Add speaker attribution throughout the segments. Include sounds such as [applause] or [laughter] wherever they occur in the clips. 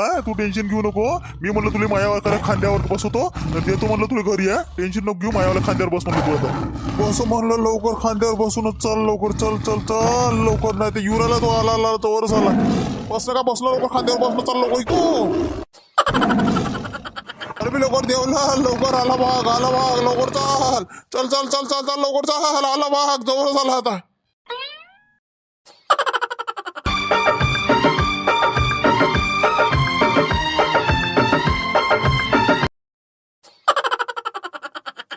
Speaker 1: काय तू टेन्शन घेऊ नको. मी म्हणलं तुला मायावर खांद्यावर बसवतो. तर देतो म्हणलं तुला घरी आहे टेन्शन नको घेऊ मायावाला खांद्यावर बस म्हणलं तू आता. बस म्हणलं लवकर खांद्यावर बसूनच चल लवकर चल चल चल लवकर. नाही ते युराला तो आला आला तो वरच आला बसलं का? बसलं लवकर खांद्यावर बसलं चल लवकर तू अरे मी लवकर देवला लवकर आला भाग आला भाग लवकर चाल. चल चल चल चल चल लवकर चाल आला भाग जवळच आला आता.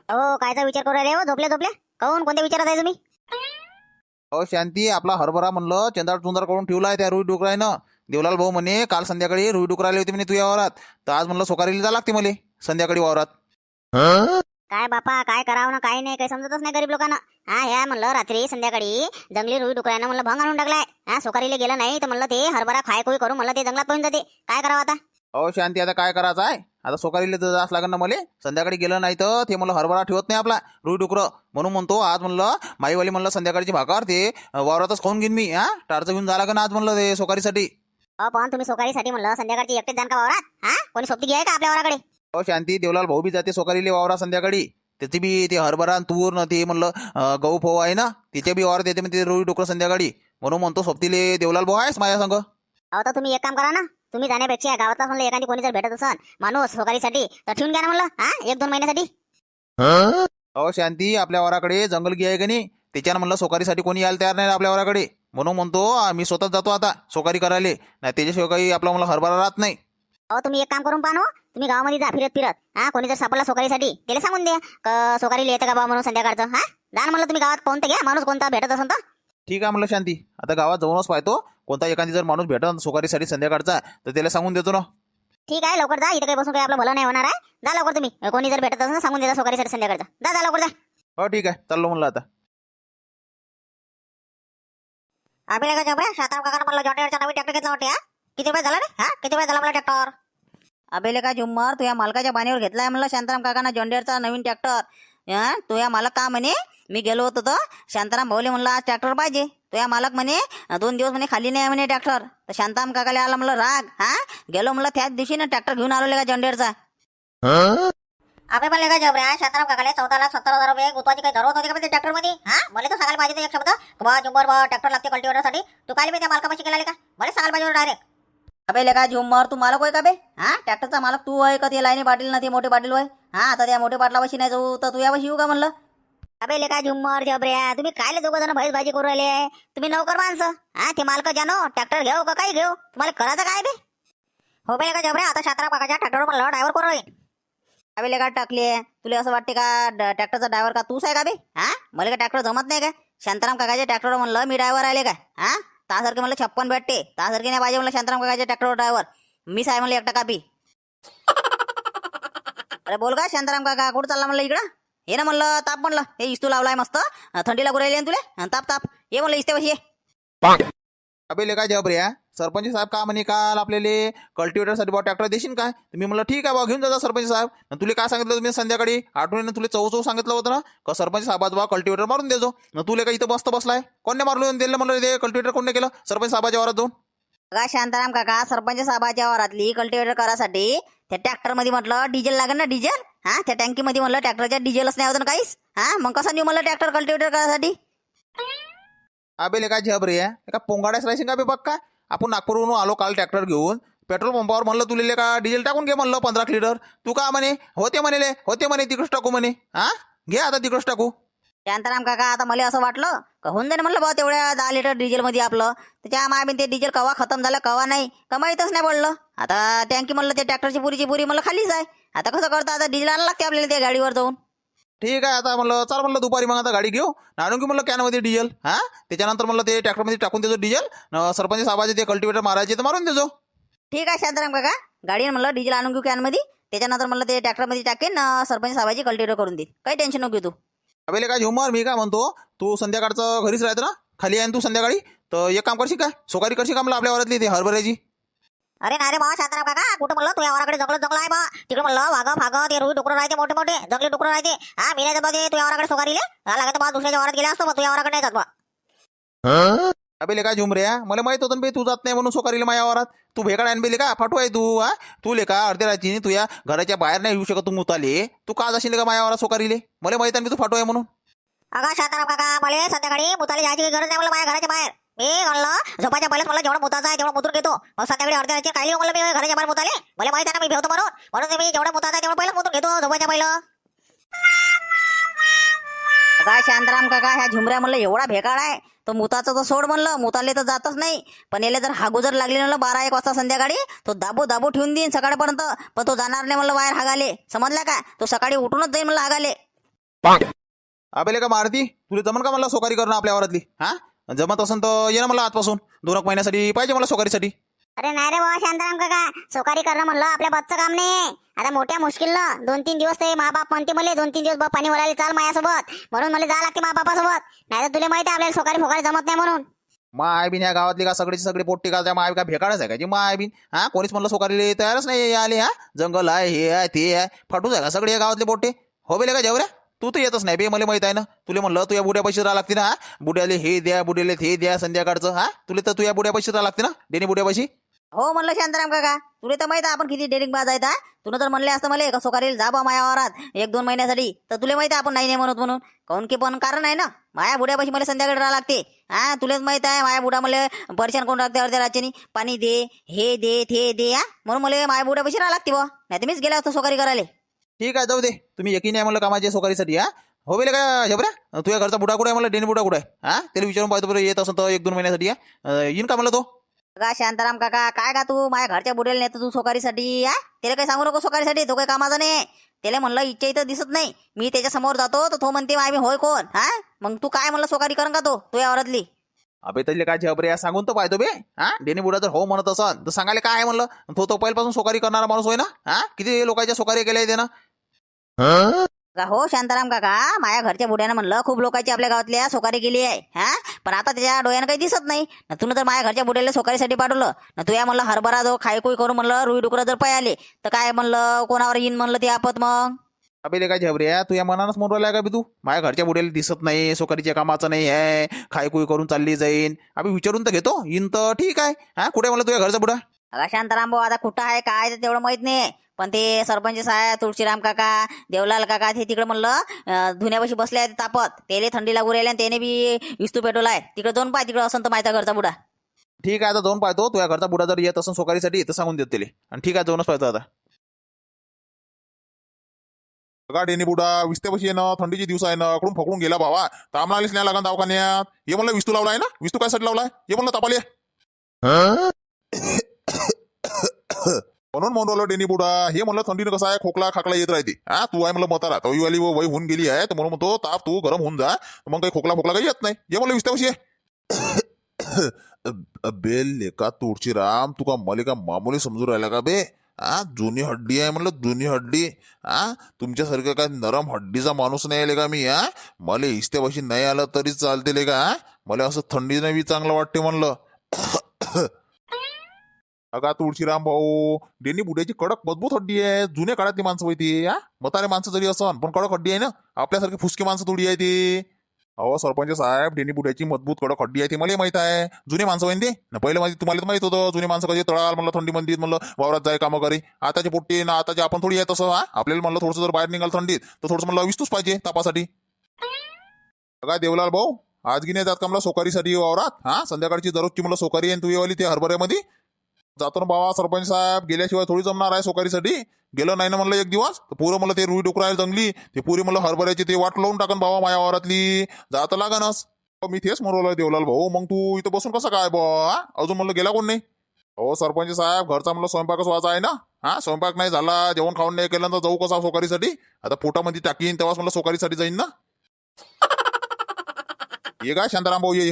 Speaker 2: हो कायचा विचार करू राहिले हो? झोपले झोपले काऊन कोणत्या विचारात आहे तुम्ही?
Speaker 3: अहो शांती आपला हरभरा म्हणलं चंदार चुंदार करून ठेवला आहे त्या रुई डुकरायनं. देवलाल भाऊ म्हणे काल संध्याकाळी रुई डुकराले होते म्हणे तुझ्या वावरात. तर आज म्हणलं सोकारीला जा लागते मला संध्याकाळी वावरात.
Speaker 2: काय बापा काय करावं ना काय नाही काही समजतच नाही गरीब लोकांना. हा ह्या म्हणलं रात्री संध्याकाळी जंगली रुई डुकरानं म्हणलं भंग आणून टाकलाय. हा सोकारीला गेलं नाही तर म्हणलं ते हरभरा खाय कोई करून म्हणलं ते जंगलात पळून जाते. काय करावं आता?
Speaker 3: अहो शांती आता काय करायचं आहे? आता सोकारीला तर जास लागेल ना मला? संध्याकाळी गेलं नाही तर ते म्हणलं हरभरा ठेवत नाही आपला. रुई डुकरं. म्हणून म्हणतो आज म्हणलं माईवाली म्हणलं संध्याकाळची भाकर ते वावरातच खाऊन घेईन मी हा? टारचं घेऊन जा लागेल आज म्हणलं ते सोकारीसाठी
Speaker 2: अहो पण तुम्ही सोकारीसाठी म्हणलं संध्याकाळची एकटेच जाण का वावरात हा? कोणी सोबती आहे का आपल्या वावराकडे?
Speaker 3: अहो शांती देवलाल भाऊ बी जाते सोकारीले वावरा संध्याकाळी. त्याची बी ते हरभरा आणि तूर न ते म्हणलं गहू फव आहे ना तिच्या बी वावरात येते म्हणजे ते रुई डुकर संध्याकाळी. म्हणून म्हणतो सोबतीले देवलाल भाऊ आहेस माझ्या संग.
Speaker 2: अहो तर तुम्ही एक काम करा ना तुम्ही जाण्यापेक्षा गावातला म्हणलं एखादी कोणी जर भेटत असन माणूस सोकारीसाठी तर ठेवून घ्या ना म्हणलं हा? एक दोन महिन्यासाठी.
Speaker 3: अहो शांती आपल्या वराकडे जंगल गी आहे का नाही? त्याच्यानं म्हणलं सोकारीसाठी कोणी यायला तयार नाही आपल्या वराकडे. म्हणून म्हणतो मी स्वतःच जातो आता सोकारी करायला. नाही त्याच्याशिवाय काही आपला मला हरभरा राहत नाही.
Speaker 2: अहो तुम्ही एक काम करून पाहा ना हो. तुम्ही गावामध्ये जा फिरत फिरत. हा कोणी जर सापडला सोकारीसाठी त्याला सांगून द्या. का सोकारीला येतं का बा म्हणून संध्याकाळचं हा? जा ना म्हणलं तुम्ही गावात पाहून तर घ्या माणूस कोणता भेटत असेल तर.
Speaker 3: ठीक आहे म्हणलं शांती. आता गावात जाऊनच पाहतो. कोणता एखादी जर माणूस भेटन सोकारीसाठी संध्याकाळचा तर त्याला सांगून देतो ना.
Speaker 2: ठीक आहे लवकर जा. इथं काही बसून काही आपलं भलं नाही होणार आहे. जा लवकर तुम्ही. कोणी जर भेटत असेल तर सांगून देता सोकारीसाठी संध्याकाळचा. जा जा लवकर जा.
Speaker 3: हो ठीक आहे. चाललो म्हणलं आता.
Speaker 2: काय जबऱ्या शाताराम नवीन ट्रॅक्टर घेतला वाटते हा? किती झाला रे? हा? किती झाला मला ट्रॅक्टर
Speaker 4: अबेले का झुम्मर तू या मालकाच्या बाणीवर घेतलाय म्हणलं शांताराम काकांना जॉन्डियरचा नवीन ट्रॅक्टर हा तू या मालक का म्हणे? मी गेलो होतो तर शांताराम भाऊले म्हणलं आज ट्रॅक्टर पाहिजे. तो या मालक म्हणे दोन दिवस म्हणे खाली नाही म्हणे ट्रॅक्टर तर शांताराम काकाला आला म्हणलं राग हा? गेलो म्हणलं त्याच दिवशी ना ट्रॅक्टर घेऊन आलो का जॉन्डियरचा
Speaker 2: आपण म्हणले का जबऱ्या शाताराम काकाले चौदा लाख सत्तर हजार रुपये गुतवाची काही जरूरत होती का ट्रॅक्टर म्हणजे मध्ये? हा? मला तर सांगायला पाहिजे एक शब्द. बा जुंबर बा ट्रॅक्टर लागते कल्टिवेटरसाठी. तू काय मी त्या मालकापाशी केला का मला सांगायला पाहिजे डायरेक्ट
Speaker 4: अबेले का झुम्मर तू मालक होय का बे? हा? ट्रॅक्टरचा मालक तू आहे का? ते लाईनी पाटील ना ते मोठे पाटील होय? हा आता त्या मोठ्या पाटलापाशी नाही जाऊ तर तू यापाशी येऊ का म्हणलं?
Speaker 2: अबे लेका झुम्मर जबऱ्या. तुम्ही काय दोघं जण भैस भाजी करू राहिले तुम्ही नोकर माणसं. हा ते मालक जानो ट्रॅक्टर घेऊ का काही घेऊ? तुम्हाला करायचं काय बे? हो बे लेका जबऱ्या आता शात्रा काकाच्या ट्रॅक्टरवर मला ड्रायव्हर करू राहील.
Speaker 4: अबे काय टाकली तुला असं वाटते का ट्रॅक्टरचा ड्रायव्हर का तूच आहे का बे? हा? मला का ट्रॅक्टर जमत नाही का? शांताराम काकाच्या ट्रॅक्टरवर म्हणलं मी ड्रायव्हर आले का हा? त्यासारखे म्हणलं छप्पन भेटते. त्यासारखे नाही पाहिजे म्हणलं शांताराम काकाच्या ट्रॅक्टरवर ड्रायव्हर. मीच आहे म्हणलं एकटा कापी अरे बोल का शांताराम काका कुठं चालला म्हणलं इकडं? हे ना म्हणलं ताप म्हणलं. हे इस्तू लावलाय मस्त. थंडी लागू राहिली ना तुले. ताप ताप. ये म्हणलं इस्ते बस ये.
Speaker 3: अबे काय जब रे सरपंच साहेब का म्हणे काल आपल्याला कल्टिवेटरसाठी बा ट्रॅक्टर देशील काय? तुम्ही मी म्हणलं ठीक आहे बा घेऊन जा सरपंच साहेब. आणि तुला काय सांगितलं तुम्ही संध्याकाळी? आठवणीनं तुला चौ चौ सांगितलं होतं ना? का सरपंच साहेबाज बा कल्टिवेटर मारून देजो. न तुला काय इथं बसत बसलाय? कोणने मारलो दिलं म्हणलं ते कल्टिवेटर कोणने केलं? सरपंच साहेबाच्या वरात जाऊन.
Speaker 4: बघा शांताराम काका सरपंच साहेबाच्या वारातली कल्टिवेटर करासाठी त्या ट्रॅक्टरमध्ये म्हटलं डिझेल लागेल ना डिझेल हा त्या टँकी मध्ये म्हटलं ट्रॅक्टरच्या डिझेलच नाही होतं ना काहीच? हा मग कसं नेऊ म्हणलं ट्रॅक्टर कल्टिवेटर करासाठी?
Speaker 3: अबे काय झब रे का पोंगाड्यास राहायचे का बे बघ का. आपण नागपूरवरून आलो काल ट्रॅक्टर घेऊन. पेट्रोल पंपावर म्हणलं तुले का डिझेल टाकून घे म्हणलं पंधरा लिटर तू का म्हणे? होते म्हणेले होते म्हणे तिकडंच टाकू म्हणे. हा? घे आता तिकडंच टाकू.
Speaker 4: शांताराम काका आता मला असं वाटलं का होऊन जाईल म्हणलं बा तेवढ्या दहा लिटर डिझेल मध्ये आपलं. त्याच्यामागे ते डिझेल कवा खतम झालं कवा नाही कमाईतच नाही पडलं. आता टँकी म्हणलं ते ट्रॅक्टरची पुरीची पुरी म्हणलं खालीच आहे. आता कसं करतं आता डिझेल आणायला लागते आपल्याला त्या गाडीवर जाऊन.
Speaker 3: ठीक आहे आता म्हणलं चाल म्हणलं दुपारी मग आता गाडी घेऊ. आणून घेऊ म्हणलं कॅनमध्ये डिझेल हा? त्याच्यानंतर म्हणलं ते ट्रॅक्टरमध्ये टाकून देतो डिझेल सरपंच साहेबाचे ते कल्टिवेटर मारायचे तर मारून देजो
Speaker 4: ठीक आहे शांताराम काका. गाडीवर म्हणलं डिझेल आणून घेऊ कॅनमध्ये त्याच्यानंतर म्हणलं ते ट्रॅक्टरमध्ये टाकेन सरपंच साहेबाची कल्टिवेटर करून देईल काही टेन्शन नको घेऊ तू.
Speaker 3: अबे काय झुमर मी काय म्हणतो तू संध्याकाळचं घरीच राहतो ना खाली आहे ना तू संध्याकाळी? तर एक काम करशील काय? सोकारी करशील का म्हणलं आपल्या वरातली ते हरभऱ्याची?
Speaker 2: अरे नाही रे बा शाताराम काका कुठं म्हणलं? तू यावराकडे जंगल जंगल आहे बा. तिकडे म्हणलं वाघ फाग ते रुई डुकरं राहते मोठे मोठे. जंगली डुकरं राहते. हा मी नाही जात बा ते तू यावराकडे सोगारीले लागत बा दुसऱ्याच्या वावरात गेला असतो बा तू यावराकडे नाही जात बा.
Speaker 5: अबे का झुमऱ्या मला माहीत होतं बे तू जात नाही म्हणून सोकारीला माझ्या वावरात. तू भेकाड आणबेले का? फाटू आहे तू हा? तू लेका अर्ध्या रात्री तू या? घराच्या बाहेर नाही येऊ शकत तू मुताले. तू का जाशील का माझ्या वावरात सोकारीले? मला माहीत आहे तू फाटू आहे म्हणून.
Speaker 2: अगं शांताराम काका मला संध्याकाळी मुताला जायची काही गरज नाही मला माझ्या घराच्या बाहेर. मी म्हणलं झोपाच्या पहिलेच मला जेवढं मुताचं आहे तेवढं मुतून घेतो. मग संध्याकाळी अर्ध्या रात्री काही म्हणलं मी घराच्या बाहेर मुताले? मला माहिती आहे ना मी भेवतो म्हणून. म्हणून मी जेवढं मुताचं आहे तेवढं पहिलं मुतून घेतो झोपाच्या पहिलं.
Speaker 4: काय शांताराम काका ह्या झुमऱ्या म्हणलं एवढा भेकाड आहे. तो मुताचं तर सोड म्हणलं मुताले तर जातच नाही. पण याला जर हागू जर लागली म्हणलं बारा एक वाजता संध्याकाळी तो दाबू दाबू ठेवून देईन सकाळपर्यंत. पण तो जाणार नाही म्हणलं बाहेर हागाले. समजला का तो सकाळी उठूनच जाईल म्हणलं हागाले.
Speaker 5: अबे का मारती? तुला जमन का मला सोकारी करणं आपल्या वावरातली? हा? जमत असेल तर ये ना मला आजपासून. दोन एक महिन्यासाठी पाहिजे मला सोकारीसाठी.
Speaker 2: अरे नाही रे बाबा शांताराम काका. सोकारी करणं म्हणलं आपल्या बच्चं काम नाही. आता मोठ्या मुश्किलनं दोन तीन दिवस ते मा बाप म्हणते मला दोन तीन दिवस बाप पाणी भरायला चाल माझ्यासोबत म्हणून मला जा लागते मा बापासोबत. नाही तर तुला माहिती आहे आपल्याला सोकारी फोकारी जमत नाही म्हणून.
Speaker 5: माय बिन ह्या गावातली का सगळीची सगळी पोट्टी का त्या माय का भेकाडच आहे का जी माय बिन? हा कोणीच म्हणलं सोकारीले तयारच नाही आले हा? जंगल आहे हे आहे ते आहे. फाटूच आहे का सगळे या गावातले पोट्टे? हो बेले का जेवऱ्या? तू तर येतच नाही बे मला माहीत आहे ना. तुला म्हणलं तू या बुड्या पैसे राहा लागते ना हा? बुड्याले हे द्या बुड्याले हे द्या संध्याकाळचं हा? तुला तर तू या बुड्या पैसे राहा लागते ना डेनी बुड्या पैसे?
Speaker 4: हो म्हणलं शांताराम काका. तुला तर माहीत आहे आपण किती डेरिंग बाज आहेत हा? तुला तर म्हणले असतं मला का करेल? जा बा माया वावरात. एक दोन महिन्यासाठी. तर तुला माहिती आहे आपण नाही नाही म्हणत म्हणून. काऊन की पण कारण आहे ना. माया बुड्यापाशी मला संध्याकाळी राहा लागते. हा तुलाच माहीत आहे माया बुडा मला परेशान करून राहते अर्ध्या राज्यानी पाणी दे हे दे ते दे हा? म्हणून मला माया बुड्यापाशी राहा लागते बा नाही तर मीच गेला असतो सोकारी करायला.
Speaker 5: ठीक आहे जाऊ दे. तुम्ही यकीन आहे म्हणलं कामाचे सोकारीसाठी हा? हो बेले का जबऱ्या तुझ्या घरचा बुडा कुठे आहे मला डेनी बुडा कुठे आहे? हा? त्याला विचारून पाहतो बरं येत असं तर एक दोन महिन्यासाठी हा? येईन का मला तो?
Speaker 4: का शांताराम काका काय का तू? माझ्या घरच्या बुडेल नेतो तू सोकारीसाठी हा त्याला काही सांगू नको सोकारीसाठी तो काही कामाचा नाही. त्याला म्हणलं इच्छा इथं दिसत नाही. मी त्याच्यासमोर जातो तर तो म्हणते माय मी होय कोण? हा मग तू काय म्हणलं सोकारी करण का तो? तू या औरतली.
Speaker 5: अबे तरी काय झबऱ्या सांगून तर पाहतो बे हा डेनी बुडा जर हो म्हणत असन. तर सांगायला काय आहे म्हणलं? तो तो पहिल्यापासून सोकारी करणारा माणूस होय ना हा किती लोकांच्या सोकारी केल्या त्यानं
Speaker 4: का हो शांताराम काका? माझ्या घरच्या बुड्यानं म्हणलं खूप लोकांची आपल्या गावातल्या सोकारी केली आहे हा? पण आता त्याच्या डोळ्यानं काही दिसत नाही. ना तुला जर माझ्या घरच्या बुड्याला सोकारीसाठी पाठवलं. ना तुया म्हणलं हरभरा जो खायकुई करून म्हणलं रुई डुकरं जर पाय आले तर काय म्हणलं कोणावर येईन म्हणलं ते आपत मग?
Speaker 5: अबे काय झबऱ्या तू या मनानच म्हणून राहिला का बी तू? माझ्या घरच्या बुड्याला दिसत नाही सोकारीच्या कामाचं नाही आहे खायकुई करून चालली जाईन. अबे विचारून तर घेतो येईन तर ठीक आहे. हा? कुठे म्हणलं तुझ्या घरचा बुडा?
Speaker 4: शांताराम भाऊ आता कुठं आहे काय ते तेवढं माहीत नाही. पण ते सरपंच साहेब तुळशीराम काका देवलाल काका ते तिकडे म्हणलं धुण्यापाशी बसले आहेत तापत. तेले थंडी लागू राहिली आणि त्याने बी विस्तू पेटवलाय. तिकडे जाऊन पाय तिकडे असं तर माझ्या घरचा बुडा.
Speaker 5: ठीक आहे आता जाऊन पाहतो तुझ्या घरचा बुडा जर येत असेल सोकारीसाठी तर सांगून देतो त्याला आणि ठीक आहे जाऊनच पाहतो आता.
Speaker 3: का डेनी बुडा विस्त्यापाशी येणं थंडीचे दिवस आहे ना कडून फकडून गेला भावा? तामणालीच नाही लागन दवाखान्यात? ये म्हणलं विस्तू लावलाय ना? विस्तू काय साठी लावलाय? ये म्हणलं तपाले. म्हणून म्हणून डेनी बुडा. हे म्हणलं थंडीनं कसं आहे? खोकला खाकला येत राहते. हा तू आहे म्हणलं मतारा तो वाली वय होऊन गेली आहे. तर म्हणून म्हणतो ताप तू गरम होऊन जा. मग काही खोकला खोकला काही येत नाही. ये म्हणलं विस्तावशी आहे बेल लेका तुळशीराम तू का मलिका का मामूली समजू राहिला का बे? आ जुनी हड्डी आहे म्हणलं जुनी हड्डी. आ तुमच्यासारखं काय नरम हड्डीचा माणूस नाही आले का मी हा? मला इस्त्यापाशी नाही आलं तरी चालते ले का मला असं थंडीनं बी चांगलं वाटते म्हणलं. अगा तुळशीराम भाऊ डेनी बुड्याची कडक मजबूत हड्डी आहे. जुन्या काळातली माणसं होती. हा? मतारे माणसं जरी असन पण कडक हड्डी आहे ना? आपल्यासारखी फुसकी माणसं थोडी आहे ती. अहो सरपंच साहेब डेनी बुड्याची मजबूत कडक हड्डी आहे ती मला माहीत आहे. जुने माणसं होईन ते. ना पहिले माहिती तुम्हाला माहीत होतं. जुने माणसं कधी तळाल म्हणलं थंडी मंदीत म्हणलं वावरात जाय कामं करी. आताची पोट्टी ना आताची आपण थोडी आहे तसं हा? आपल्याला म्हणलं थोडंसं जर बाहेर निघाल थंडीत तर थोडंसं म्हणलं विस्तूच पाहिजे तापासाठी. अगा देवलाल भाऊ आज गिने जात का मला सोकारीसाठी वावरात? हा? संध्याकाळची दररोजची मला सोकारी आहे तू येवाली ते हरभऱ्यामध्ये? जातो ना बाबा सरपंच साहेब गेल्याशिवाय थोडी जमणार आहे सोकारीसाठी गेलं नाही ना म्हणलं एक दिवस तर पुरं मला ते रुई डुकरा जंगली. ते पुरी मला हरभऱ्याची ते वाट लावून टाकन बाबा माया वावरातली. जात लागनच. मी तेच म्हणवलं देवलाल भाऊ मग तू इथं बसून कसं काय बा? अजून म्हणलं गेला कोण नाही? हो सरपंच साहेब घरचा म्हणलं स्वयंपाकच व्हायचा आहे ना? हा? स्वयंपाक नाही झाला जेवण खाऊन नाही केलं तर जाऊ कसा सोकारीसाठी आता पोटामध्ये टाकीन तेव्हाच म्हणलं सोकारीसाठी जाईन ना? [laughs] ये काय शांताराम भाऊ ये.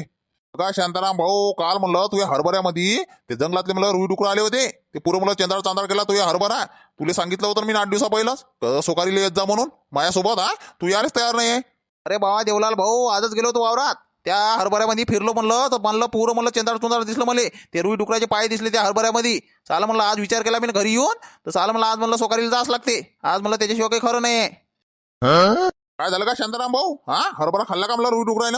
Speaker 3: का शांताराम भाऊ काल म्हणलं तुझ्या हरभऱ्यामध्ये ते जंगलातले मला रुई डुकर आले होते ते पुरं मला चंदार चांदार केला तुझ्या हरभरा. तुला सांगितलं होतं मी आठ दिवसा पहिलंच सोकारीला येत जा म्हणून माझ्यासोबत हा तू यायलाच तयार नाही आहे
Speaker 5: अरे बाबा देवलाल भाऊ आजच गेलो होतो वावरात. त्या हरभऱ्यामध्ये फिरलो म्हणलं तर म्हणलं पूर्ण म्हणलं चंदार चुंदार दिसलं मला. ते रुई डुकराचे पाय दिसले त्या हरभऱ्यामध्ये. चाल म्हणलं आज विचार केला मी घरी येऊन तर चाल म्हणलं आज म्हणलं सोकारीला जाच लागते. आज म्हणलं त्याच्याशिवाय काही खरं नाही
Speaker 3: काय झालं का शांताराम भाऊ? हा हरभरा खाल्ला का मला रुई डुकरायला?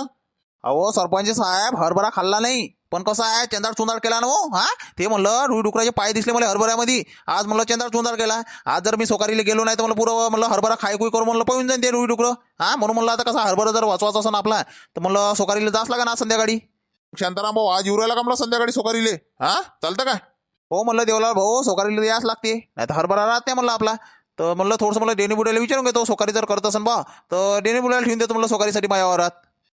Speaker 5: अहो सरपंच साहेब हरभरा खाल्ला नाही. पण कसं आहे? चेंदाड चुंदाड केला ना हो? हा? ते म्हणलं रुई डुकराचे पाय दिसले मला हरभऱ्यामध्ये. आज म्हणलं चेंदाड चुंदाड केला. आज जर मी सोकारीला गेलो नाही तर मला पुरं म्हणलं हरभरा खाय कुई करू म्हणलं पळून जाईन ते रुई डुकरं. हा? म्हणून म्हणलं आता कसं हरभरा जर वाचवायचा असं आपला तर म्हणलं सोकारीला जास लागा ना संध्याकाळी?
Speaker 3: शांताराम भाऊ आज येऊ राहिला का मला संध्याकाळी सोकारीले? हा? चालतं काय
Speaker 5: हो म्हणलं देवलाल भाऊ सोकारीला यास लागते. नाही तर हरभरा राहत नाही म्हणलं आपला. तर म्हणलं थोडंसं मला डेनी बुड्याला विचारून घेतो सोकारी जर करत असेल बा तर डेनी बुड्याला ठेवून देतो म्हणलं सोकारीसाठी मायावरात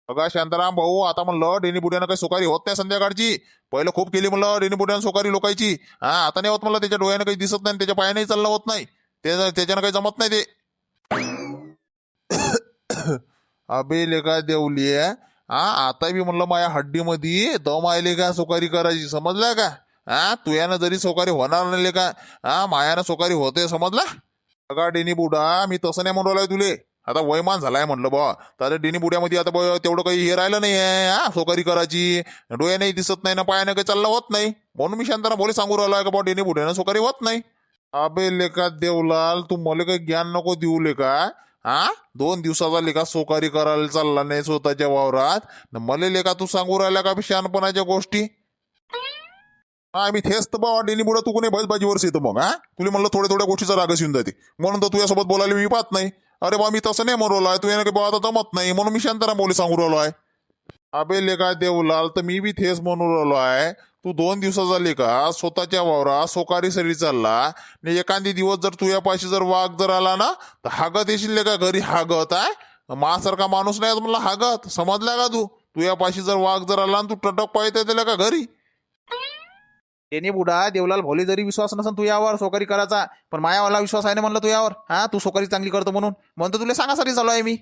Speaker 3: बघा शांताराम भाऊ आता म्हणलं डेनी बुड्यानं काही सुकारी होत नाही संध्याकाळची. पहिलं खूप केली म्हणलं डेनी बुड्यानं सुकारी लोकांची. हा आता नाही होत म्हणलं त्याच्या डोळ्यानं काही दिसत नाही त्याच्या पायानेही चाललं होत नाही. ते त्याच्यानं काही जमत नाही ते. [coughs] अबे लेखा देवली हा आता बी म्हणलं माझ्या हड्डीमध्ये दम आयले का सुकारी करायची समजला का? हा तुयानं जरी सोकारी होणार नाही का हा मायानं सोकारी होते समजला? बघा डेनी बुडा मी तसं नाही म्हणून तुले. आता वयमान झालाय म्हणलं बा तर डिनी बुड्यामध्ये आता बुवा तेवढं काही हे राहिलं नाही आहे हा सोकारी करायची. डोळ्याने दिसत नाही ना पायाने काही चाललं होत नाही. म्हणून मी शांताना बोले सांगू राहिलो का बा डेनी बुड्यानं सोकारी होत नाही? अबे लेखा देवलाल तू मला काही ज्ञान नको देऊ लेखा हा? दोन दिवसाचा लेखा सोकारी करायला चालला नाही स्वतःच्या वावरात? मला लेखा तू सांगू राहिला का बे शहाणपणाच्या गोष्टी? हा मी तेच तर बा डेनी बुडा तू कोणी बैलबाजीवरच येतो मग हा? तुला म्हणलं थोड्या थोड्या गोष्टीचा रागच येऊन जाते. म्हणून तर तुझ्यासोबत बोलायला मी पाहत नाही. अरे बा मी तसं नाही म्हणू आहे तू यानं काही बा आता जमत नाही. म्हणून मी शांताराम बोली सांगू राहिलो आहे. अबे लेका देवलाल तर मी बी थेच म्हणू राहिलो आहे. तू दोन दिवसाचा का? स्वतःच्या वावरा सरी चालला. आणि एखादी दिवस जर तुझ्यापाशी जर वाघ जर आला ना तर हागत येशील लेका घरी? हागत आहे मासारखा माणूस नाही म्हणला हागत. समजला का तू? तुझ्यापाशी जर वाघ जर आला ना तू टटक पाहिजे त्याला का घरी?
Speaker 5: डेनी बुडा देवलाल भोले जरी विश्वास नसेल तू यावर सोकारी करायचा पण मायावाला विश्वास आहे ना म्हणलं तू यावर? हा तू सोकारी चांगली करतो म्हणून. म्हणतो तुला सांगासाठी चालू आहे मी.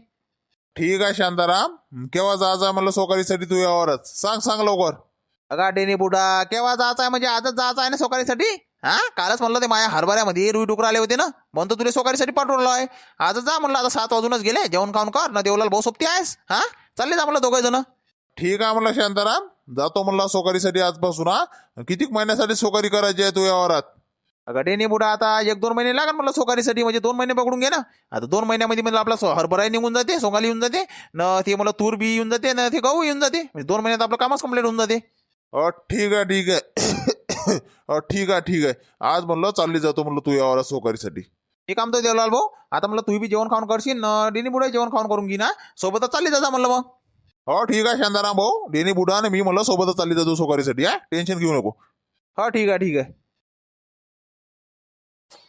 Speaker 3: ठीक आहे शांताराम. केव्हा जायचं आहे म्हणलं सोकारीसाठी तू यावरच? सांग सांग लवकर.
Speaker 5: अगा डेनी बुडा केव्हा जायचं आहे? म्हणजे आजच जायचं आहे ना सोकारीसाठी? हा कालच म्हणलं ते माया हरभऱ्यामध्ये रुई डुकर आले होते ना? म्हणतो तुला सोकारीसाठी पाठवलं आहे. आजच जा म्हणलं आता सात वाजूनच गेले. जेवण खाऊन कर ना देवलाल भाऊ सोबती आहेस. हा चालले जा म्हणलं दोघे जण
Speaker 3: ठीक आहे म्हणलं शांताराम. जातो म्हणलं सोकारीसाठी आजपासून हा? किती महिन्यासाठी सोकारी करायची आहे तू यावरात
Speaker 5: अगं डेनी बुडा आता एक दोन महिने लागेल म्हणलं सोकारीसाठी म्हणजे दोन महिने पकडून घे ना. आता दोन महिन्यामध्ये म्हणजे आपला हरभराही निघून जाते सोंगाली येऊन जाते न ते मला तूर बी येऊन जाते ना ते गहू येऊन जाते. म्हणजे दोन महिन्यात आपलं कामच कंप्लीट होऊन जाते.
Speaker 3: अ ठीक आहे ठीक आहे. अ ठीक आहे ठीक आहे. आज म्हणलं चालली जातो म्हणलं तू यावरात सोकारीसाठी.
Speaker 5: हे काम तर देवलाल भाऊ आता म्हणलं तू बी जेवण खाऊन करशील न डेनी बुडा जेवण खाऊन करून घे ना सोबतच चालली जा म्हणलं मग.
Speaker 3: हो ठीक आहे शांताराम भाऊ. डेनी बुडा आणि मी म्हणलं सोबतच चालली जातो सोकारीसाठी हा? टेन्शन घेऊ नको.
Speaker 5: हा ठीक आहे ठीक आहे.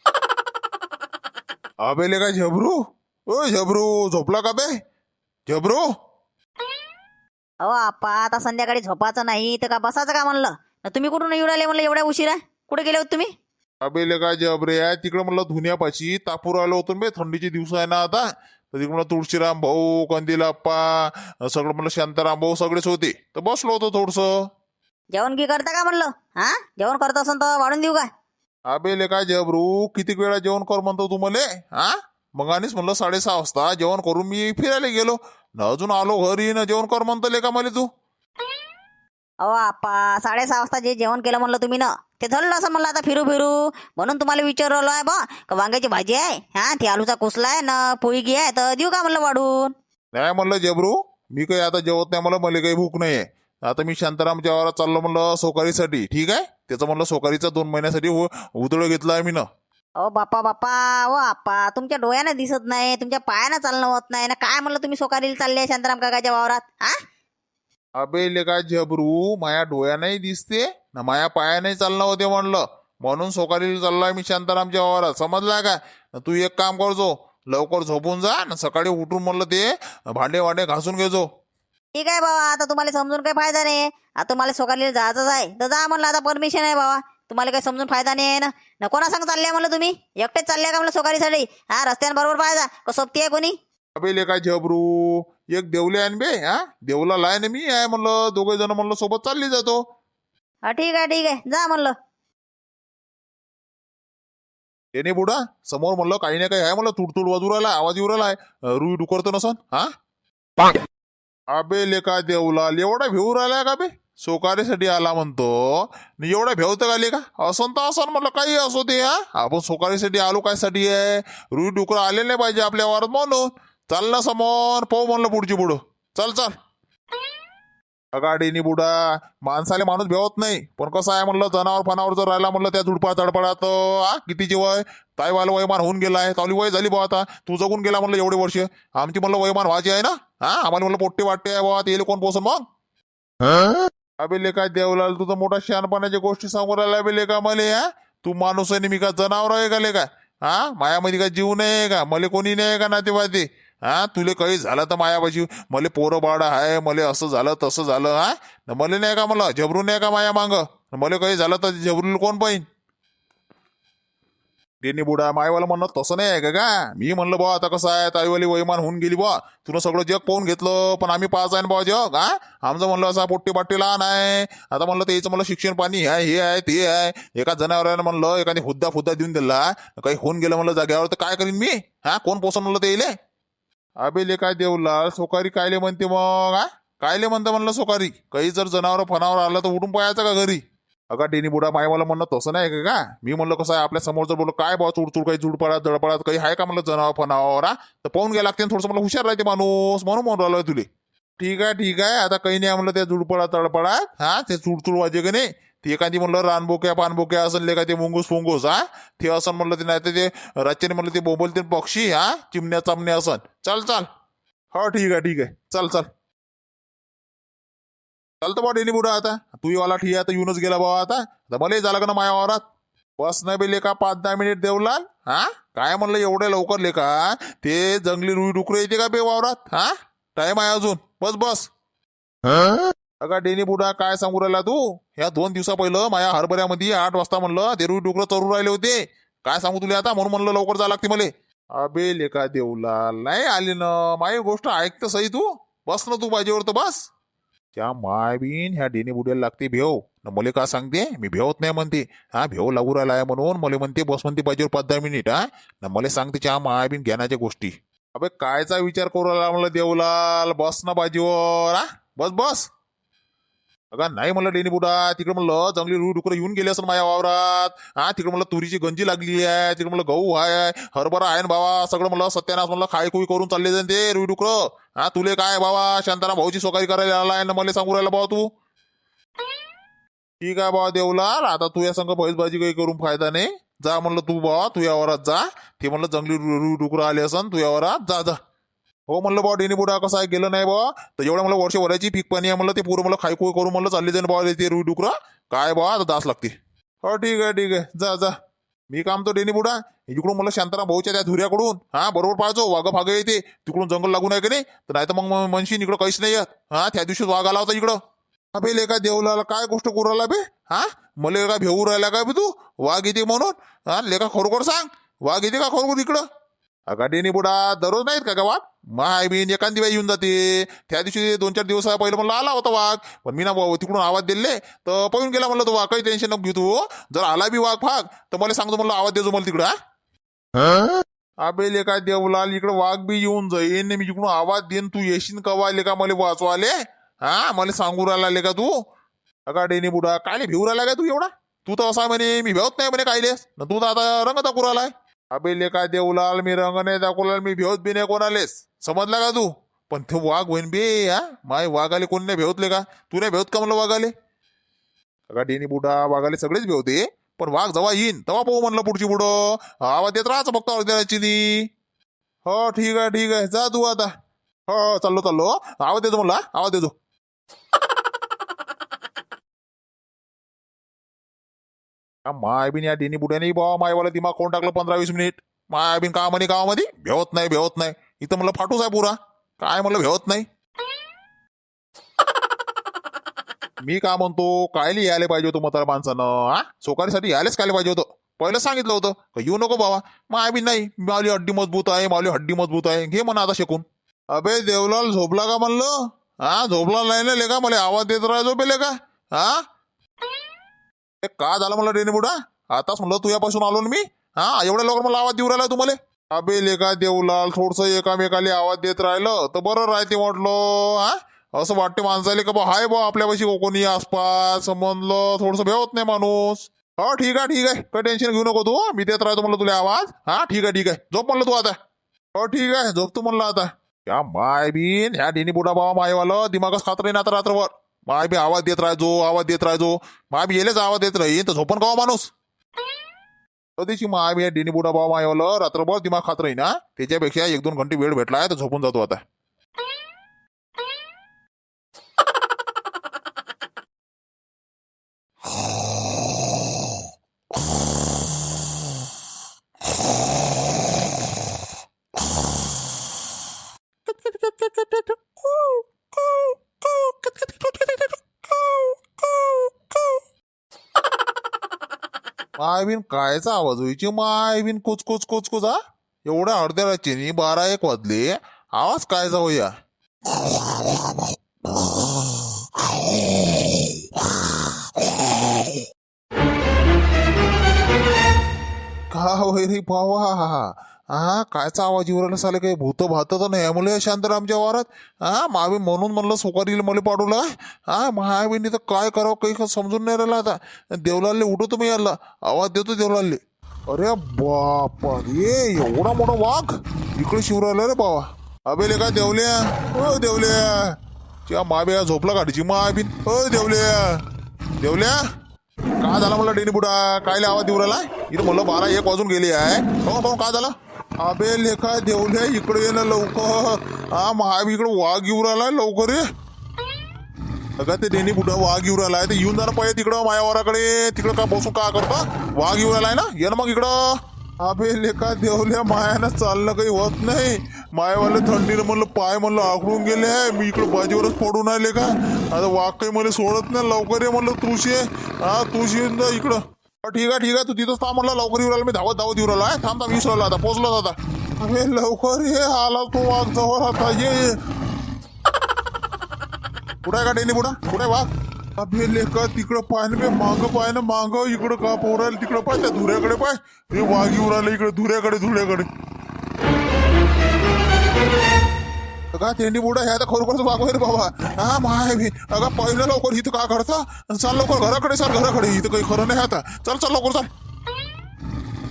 Speaker 5: [laughs]
Speaker 3: अबेले काय झबरू? ओ झबरू झोपला का बे? झबरू?
Speaker 4: अहो आपा आता संध्याकाळी झोपायचं नाही तर का बसायचं का म्हणलं? न तुम्ही कुठून येऊ राहिले म्हणलं एवढ्या उशिरा? कुठे गेले होते तुम्ही?
Speaker 3: अबेले काय जबरे आहे? तिकडे म्हणलं धुन्यापाशी तापूर आलो होतो बे थंडीचे दिवस आहे ना आता. तर तिकडे म्हणलं तुळशीराम भाऊ कंदील अप्पा सगळं म्हणलं शांताराम भाऊ सगळेच होते. तर बसलो होतो थोडस.
Speaker 4: जेवण की करता का म्हणलं? हा? जेवण करत असेल तर वाढून देऊ का
Speaker 3: अबेले काय जबरू? किती वेळा जेवण कर म्हणतो तू मले? हा? मग आणिच म्हणलं साडेसहा वाजता जेवण करून मी फिरायला गेलो. न अजून आलो घरी ना जेवण कर म्हणतो का मला तू?
Speaker 4: अहो आपा साडेसहा वाजता जे जेवण केलं म्हणलं तुम्ही ना ते झालं असं म्हणलं आता फिरू फिरू. म्हणून तुम्हाला विचारलं आहे बा का वांग्याची भाजी आहे? हा ती आलूचा कुसला आहे ना पोळी घी आहे तर देऊ का म्हणलं वाढून?
Speaker 3: नाही म्हणलं जबरू मी काही आता जेवत नाही मला मला काही भूक नाही आहे आता मी शांतारामच्या वावरात चाललो म्हणलं सोकारीसाठी ठीक आहे? त्याचं म्हणलं सोकारीचा दोन महिन्यासाठी उधळं घेतलं आहे मी ना.
Speaker 4: अहो बाप्पा बाप्पा ओ आपा तुमच्या डोळ्यानं दिसत नाही तुमच्या पायानं चालणं होत नाही ना काय म्हणलं तुम्ही सोकारीला चालले शांताराम काकाच्या वावरात हा
Speaker 3: अबे लेका जबरू माया डोळ्यानंही दिसते ना माया पायानंही चालणं होते म्हणलं. म्हणून सोकारीला चाललोय मी शांतारामच्या वावरात समजला का तू एक काम करजो लवकर झोपून जा ना सकाळी उठून म्हणलं ते भांडे वांडे घासून घेजो
Speaker 4: ठीक आहे बाबा आता तुम्हाला समजून काही फायदा नाही. आता तुम्हाला सोकारीला जायचंच आहे. तर जा म्हणलं आता परमिशन आहे बाबा. तुम्हाला काही समजून फायदा नाही आहे ना. न कोणा सांग चालले म्हणलं तुम्ही? एकटेच चालले का म्हणलं सोकारीसाठी हा रस्त्यानं बरोबर पाहिजा का सोबती आहे कोणी?
Speaker 3: अबे लेका जबरू एक देवले आहे न बे हा? देवला लाय ना मी आहे म्हणलं दोघे जण म्हणलं सोबत चालली जातो.
Speaker 4: हा ठीक आहे ठीक आहे. जा म्हणलं.
Speaker 3: येणे बुडा समोर म्हणलं काही ना काही आहे म्हणलं तुडतुड वाजू राहिला आवाज येऊ राहिला आहे. रुई डुकरतो नसन हा? अबे लेका देवलाल एवढा भेऊ राहिलाय का बे? सोकारीसाठी आला म्हणतो. न एवढा भेवतं का? लेका असं तर असं म्हणलं काही असो ते हा? आपण सोकारीसाठी आलो काय साठी आहे? रुई डुकर आले नाही पाहिजे आपल्या वारात म्हणून. चाल ना समोर पाहू म्हणलं पुढची पुढं. चल चल. अगाडीनी बुडा माणसाले माणूस भेवत नाही. पण कसं आहे म्हणलं जनावर फनावर जर राहिला म्हणलं त्या झुडपा तडपडात आ कितीची वय ताईवाला वयमान होऊन गेलाय तावली वय झाली बा आता. तू जगून गेला म्हणलं एवढे वर्ष. आमची म्हणलं वयमान व्हायची आहे ना? हा आम्हाला म्हणलं पोट्टे वाटते आहे बा ते कोण पोसन मग? अबे काय देवलाल तुझं मोठा शहाणपणाच्या गोष्टी सांगू राहिला बे का मले हा? तू माणूस आहे मी का जनावर आहे का ले का हा? मायामध्ये का जीव नाही का? मले कोणी नाही का नातेवाईक? हा तुले काही झालं तर मायापाशी? मले पोरं बाळ आहे मले असं झालं तसं झालं हा? न मले नाही का मला? झबरू नाही का माया मांग? मले काही झालं तर झबरून कोण पाहिजे त्यांनी बुडा मायवाला म्हणणं तसं नाही आहे का का मी म्हणलं बा आता कसं आहे? ताईवाली वयमान होऊन गेली बा तुला सगळं जग पाहून घेतलं पण आम्ही पाच आहे ना बा जग हा? आमचं म्हणलं असा पोट्टी पाट्टी लहान आहे. आता म्हणलं त्याचं म्हणलं शिक्षण पाणी आहे हे आहे ते आहे. एका जनावरानं म्हणलं एखादी हुद्दा फुद्दा देऊन दिला काही होऊन गेलं म्हणलं जाग्यावर तर काय करीन मी? हा? कोण पोसन म्हणलं ते येले अबे काय देवला? सोकारी कायले म्हणते मग आ कायले म्हणतं म्हणलं सोकारी? काही जर जनावर फनावर आलं तर उठून पाहायचं का घरी? अगा डेनी बुडा माय मला म्हणणं तसं नाही का का मी म्हणलं कसं आहे आपल्यासमोर जर बोललो काय बा चुडचुड काही झुडपडा दडपडा काही आहे का? म्हणलं जनावर फनावर आ तर पाहून गेला लागते थोडंसं मला हुशार राहते माणूस म्हणून म्हणून राहिलोय तुले. ठीक आहे ठीक आहे. आता काही नाही म्हणलं त्या झुडपडा तडपडात हा? ते चुडचुड वाजे का नाही? ते एखादी म्हणलं रानबोक्या पानबोक्या असेल ले का ते मुंगूस फुंगूस हा? ते असं म्हणलं ते नाही तर ते राज्याने म्हणलं ते बोबलते पक्षी हा? चिमण्या चामण्या असन. चल चल. हो ठीक आहे ठीक आहे. चल चल. चालतं बा डेली बुडा आता. तू वाला ठीक आहे आता येऊनच गेला बाबा आता. आता मला झालं का ना माया वावरात. बस नाही बे लेखा पाच दहा मिनिट देवलाल हा? काय म्हणलं एवढ्या लवकर लेका? ते जंगली रुई डुकरं येते का बे वावरात हा? टाइम आहे अजून. बस बस. अगा डेनी बुडा काय सांगू राहिला तू? ह्या दोन दिवसा पहिलं माझ्या हरभऱ्यामध्ये आठ वाजता म्हणलं ते डुकरं चरू राहिले होते. काय सांगू तुला आता? म्हणून म्हणलं लवकर जा लागते मले. अबे लेका देवलाल नाही आली ना. माई गोष्ट ऐकतं सही तू? बस ना तू बाजीवर तर बस. त्या मायबीन ह्या डेनी बुड्याला लागते भेव. न मले का सांगते? मी भेवत नाही म्हणते. हा भेव लागू राहिला आहे म्हणून मला म्हणते बस म्हणते बाजीवर पाच दहा मिनिट हा. न मला सांगते त्या मायबीन ज्ञानाच्या गोष्टी. अबे कायचा विचार करू राहिला म्हणलं देवलाल? बस ना बाजीवर हा. बस बस. अगा नाही म्हणलं डेनी बुडा. तिकडे म्हणलं जंगली रू डुकर येऊन गेले असं माझ्या वावरात. हा तिकडे म्हणलं तुरीची गंजी लागली आहे. तिकडे म्हणलं गहू आहे. हरभरा आहे ना बाबा. सगळं म्हणलं सत्यानाश म्हणलं खायकुई करून चालले जाईन ते रुई डुकर. हा तुले काय बाबा? शांताना भाऊची सोकारी करायला आलाय ना मला सांगू राहिला बाबा तू? ठीक आहे बाबा देवला. आता तू या संघ भाजी काही करून फायदा नाही. जा म्हणलं तू बाबा तू या वरात जा. ते म्हणलं जंगली रुई डुकर आले असन तू या वरात जा जा. हो म्हणलं बा डेनी बुडा कसं आहे? गेलं नाही बा तर एवढं मला वर्ष भरायची पीक पाणी आहे म्हणलं ते पुरं मला खाय खुय करून म्हणलं चालले जाईन बा ते रुई डुकरं. काय बा आता दास लागते. हो ठीक आहे ठीक आहे. जा जा. मी काम तो डेनी बुडा. इकडून मला शांताराम भाऊच्या त्या धुऱ्याकडून. हा बरोबर पाहायचो वाघ फाग येते. तिकडून जंगल लागून आहे की नाही? तर नाही तर मग म- म्हणशीन इकडं काहीच नाही येत. हा त्या दिवशीच वाघ आला होता इकडं. अबे लेका देवला काय गोष्ट करू राहिला बे? हा? मला का भेऊ राहिला का बे तू? वाघ येते म्हणून. हा लेका खरोखर सांग. वाघ येते का खरोखर इकडं? अगा डेनी बुडा दररोज नाहीत का गावात माय बीन एखादी वेळ येऊन जाते. त्या दिवशी दोन चार दिवसा पहिलं म्हणलं आला होता वाघ. पण मी ना तिकडून आवाज दिले तर पळून गेला म्हणलं तो वाघ. काही टेन्शन नको घेऊ तू. जर आला बी वाघ फाग तर मला सांगतो म्हणलं आवाज देतो मला तिकडं हा? अबे लेका देवलाल इकडं वाघ बी येऊन जाईन. मी इकडून आवाज देईन तू येशील कवा लेका मला वाचवाले? हा मला सांगू राहिला लेका तू. अगा डेनी बुडा कायले भिऊ राहिला काय तू एवढा? तू तर असा म्हणे मी भेवत नाही म्हणे कायले न तू तर आता रंग दाखवू राहिलाय अबे काय देवलाल मी रंग नाही दाखवलाल मी भेवत बी नाही कोणालेस समजला का तू? पण ते वाघ होईन बे हा? माय वाघाले कोण नाही भेवतले का? तू नाही भेवत का म्हणलं वाघाले? का डेनी बुडा वाघाले सगळेच भेवते. पण वाघ जवा येईन तेव्हा पाहू म्हणलं पुढची पुढं आवाज देत राहायचं फक्त अर्ध्याची ती हो ठीक आहे ठीक आहे. जा तू आता. हो हो चाललो चाललो. आवाज देतो म्हणला आवाज देतो हा, मायबीन या डेनी बुड्याने बा मायवाला दिमाग कोण टाकलं पंधरा वीस मिनिट. मायबीन का म्हणे गावामध्ये भेवत नाही भेवत नाही. इथं म्हणलं फाटूच आहे पुरा. काय म्हणलं भेवत नाही. [laughs] मी का म्हणतो कायले यायला पाहिजे होतं म्हातारा माणसानं हा? सोकारीसाठी यायलाच कायले पाहिजे होतं. पहिलं सांगितलं होतं येऊ नको बाबा. मायबीन नाही मावली हड्डी मजबूत आहे मावली हड्डी मजबूत आहे. घे म्हणा आता शिकून. अबे देवलाल झोपला का म्हणलं? हा झोपला नाही ना लेका मला आवाज देत राहायचो झोपेले का हा? ए, का झालं मला रेणी बुडा? आताच म्हणलं तुझ्यापासून आलो ना मी. हा एवढ्या लवकर मला आवाज देऊ राहिला तुम्हाला अबे लेखा देवलाल थोडस एकामेकाले आवाज देत राहिलं तर बरं राहते म्हटलं हा? असं वाटते माणसाले का बा हाय बा आपल्यापाशी कोणी आसपास म्हणलं थोडस भेवत नाही माणूस. हो ठीक आहे ठीक आहे. काही टेन्शन घेऊ नको तू मी देत राहतो म्हणलं तुला आवाज. हा ठीक आहे ठीक आहे. झोप म्हणलं तू आता. हो ठीक आहे झोप तू म्हणलं आता. या माय बीन ह्या डेनी बुडा बाबा मायवालं दिमागच खात राहीन आता रात्रभर. माय बी आवाज देत राहायचो आवाज देत राहायचो माय बी येलेच आवाज देत राही तर झोपन का माणूस. कधीची माय बी डेनी बुडा भाऊ माय रात्रभर दिमाग खात राही ना त्याच्यापेक्षा एक दोन घंटे वेळ भेटलाय तर झोपून जातो आता. मायबीन कायचा आवाज व्हायची? मायबीन कुच कुच कुच कुच हा? एवढ्या अर्ध्या रात्री बारा एक वाजले. आवाज कायचा होया? का होय रे भावा हा कायचा आवाज येऊ राहिला साले काही भूत भात तर नाही मुले शांतारामच्या वारात हा मावी म्हणून म्हणलं सोकारीला मला पाठवलं हा महाबीनी तर काय करावं काही समजून नाही राहिलं आता. देवलालले उठो मी यायला आवाज देतो देवलालले. अरे बाप रे एवढा मोठा वाघ? इकडे शिवरायला रे बाबा. अबेले का देवल्या ओ देवल्या. त्या माब्या झोपला काढची माबीन ओ देवल्या. देवल्या का झाला मला डेनी बुडा? कायला आवाज देऊ राहिला? इथं म्हणलं बारा एक वाजून गेली आहे. हो, हो, पाहून पाहून काय झाला? अबे लेखा देवल्या इकडे ये ना लवकर. हा महाब इकडे वाघ येऊ राहिलाय लवकर ये. अगं ते देणी बुडा वाघ येऊ राहिलाय. ते येऊन जाणं पाहिजे तिकडं मायावराकडे तिकडं का बसू का करता? वाघ येऊ राहिलाय ना? ये ना मग इकडं. अबे लेखा देवल्या मायानं चालणं काही होत नाही. मायावाले थंडीनं म्हणलं पाय म्हणलं आखडून गेले आहे. मी इकडं बाजीवरच पडून आले का? आता वाघ काही मला सोडत नाही. लवकर ये म्हणलं तुळशी हा तुळशी येऊन जा इकडं. ठीक आहे ठीक आहे. तू तिथंच थांब म्हणलं लवकर येऊ राहिला. मी धावत धावत येऊ राहिला. आहे थांब थांब विसरला आता. पोचला आता अरे लवकर ये आला तो वाघ जवळ आता. ये ये. [laughs] कुठे आहे का डेनी बुडा? कुठे वाघ? अभे लेख तिकडं पाय ना मांग पाय ना मांग. इकडं का पोरायला तिकडं पाय त्या धुऱ्याकडे पाय. हे वाघ येऊ राहिलं इकडे धुऱ्याकडे धुऱ्याकडे. अगा तेंडी बुडा ह्या तर खरोखरच वाघ रे बाबा. हा माय मी अगा पहिलं लवकर इथं का करता चाल लवकर घराकडे चाल घराकडे. इथं काही खरं नाही आता. चल चल लवकर चाल.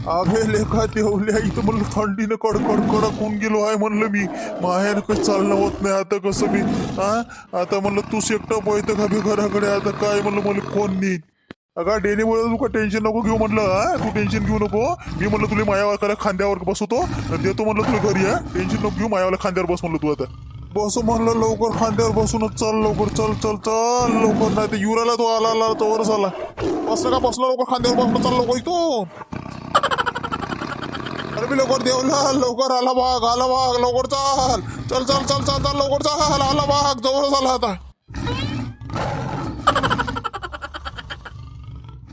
Speaker 3: अभे लेखा तेवल्या इथं म्हणलं थंडीनं कडकड कडक होऊन गेलो आहे म्हणलं मी. माहेर काही चालणं होत नाही आता कसं मी हा? आता म्हणलं तूच एकटं पळतं का बी घराकडे. आता काय म्हणलं मला कोण नाही अगं डेनी बोलत तू का टेन्शन नको घेऊ म्हणलं हा? तू टेन्शन घेऊ नको. मी म्हणलं तुला मायावाला खांद्यावर बसवतो. देतो म्हणलं तुला घरी हा? टेन्शन नको घेऊ मायावाला खांद्यावर बस म्हणलं तू आता. बस म्हणलं लवकर खांद्यावर बसूनच चल लवकर चल चल चल लवकर. नाही तर युराला तो आला आला तो वरच आला. बसलं का? बसलं लवकर खांद्यावर बसलं चल लवकर तो अरे मी लवकर देवला लवकर आला भाग आला भाग लवकर चाल. चल चल चल चल चल लवकर चाल आला भाग जवळ झाला आता.